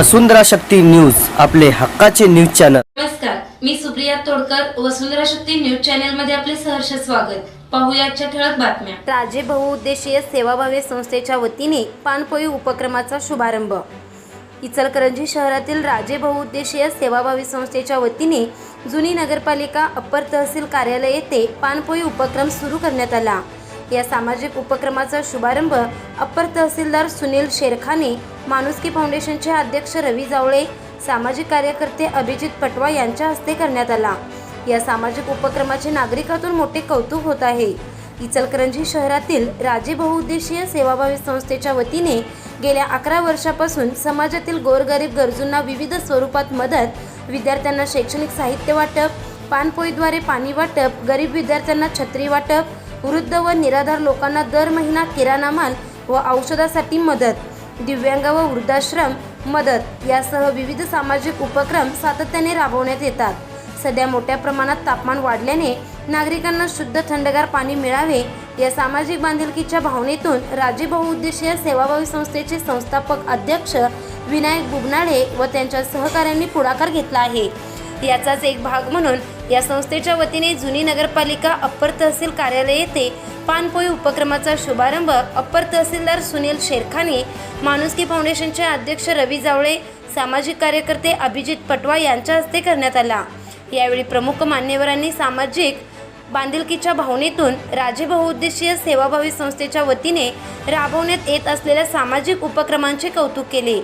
वसुंधरा Shakti news आपले हक्काचे news channel. नमस्कार मी सुप्रिया तोडकर वसुंधरा शक्ती न्यूज चॅनलमध्ये आपले सहर्ष स्वागत. पाहूया आजच्या ठळक बातम्या. राजे बहुउद्देशीय सेवाभावी संस्थेच्या वतीने पानपोई उपक्रमाचा शुभारंभ. इचलकरंजी शहरातील राजे बहुउद्देशीय सेवाभावी संस्थेच्या वतीने जुनी नगरपालिका अप्पर तहसील कार्यालय येथे पानपोई उपक्रम सुरू करण्यात आला. या सामाजिक उपक्रमाचा शुभारंभ अप्पर तहसीलदार सुनील शेरखाने माणुसकी फाउंडेशनचे अध्यक्ष रवी जावळे सामाजिक कार्यकर्ते अभिजित पटवा यांच्या हस्ते करण्यात आला. या सामाजिक उपक्रमाचे नागरिकातून मोठे कौतुक होत आहे. इचलकरंजी शहरातील राजे बहुउद्देशीय सेवाभावी संस्थेच्या वतीने गेल्या अकरा वर्षापासून समाजातील गोरगरीब गरजूंना विविध स्वरूपात मदत विद्यार्थ्यांना शैक्षणिक साहित्य वाटप पानपोईद्वारे पाणी वाटप गरीब विद्यार्थ्यांना छत्री वाटप वृद्ध व निराधार लोकांना दर महिना किराणा माल व औषधासाठी मदत दिव्यांग व वृद्धाश्रम मदत यासह विविध सामाजिक उपक्रम सातत्याने राबवण्यात येतात. सध्या मोठ्या प्रमाणात तापमान वाढल्याने नागरिकांना शुद्ध थंडगार पाणी मिळावे या सामाजिक बांधिलकीच्या भावनेतून राजे बहुउद्देशीय सेवाभावी संस्थेचे संस्थापक अध्यक्ष विनायक बुबनाळे व त्यांच्या सहकाऱ्यांनी पुढाकार घेतला आहे. याचाच एक भाग म्हणून या संस्थेच्या वतीने जुनी नगरपालिका अप्पर तहसील कार्यालय येथे पानपोई उपक्रमाचा शुभारंभ अप्पर तहसीलदार सुनील शेरखाने माणुसकी फाउंडेशनचे अध्यक्ष रवी जावळे सामाजिक कार्यकर्ते अभिजित पटवा यांच्या हस्ते करण्यात आला. यावेळी प्रमुख मान्यवरांनी सामाजिक बांधिलकीच्या भावनेतून राजे बहुउद्देशीय सेवाभावी संस्थेच्या वतीने राबवण्यात येत असलेल्या सामाजिक उपक्रमांचे कौतुक केले.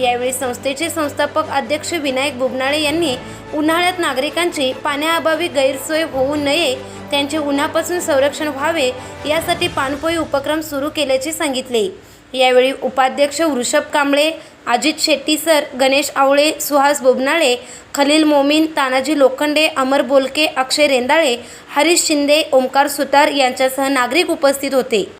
यावेळी संस्थेचे संस्थापक अध्यक्ष विनायक बुबनाळे यांनी उन्हाळ्यात नागरिकांची पाण्याअभावी गैरसोय होऊ नये त्यांचे उन्हापासून संरक्षण व्हावे यासाठी पाणपोई उपक्रम सुरू केल्याचे सांगितले. यावेळी उपाध्यक्ष वृषभ कांबळे अजित शेट्टी सर गणेश आवळे सुहास बोबनाळे खलील मोमीन तानाजी लोखंडे अमर बोलके अक्षय रेंदाळे हरीश शिंदे ओमकार सुतार यांच्यासह नागरिक उपस्थित होते.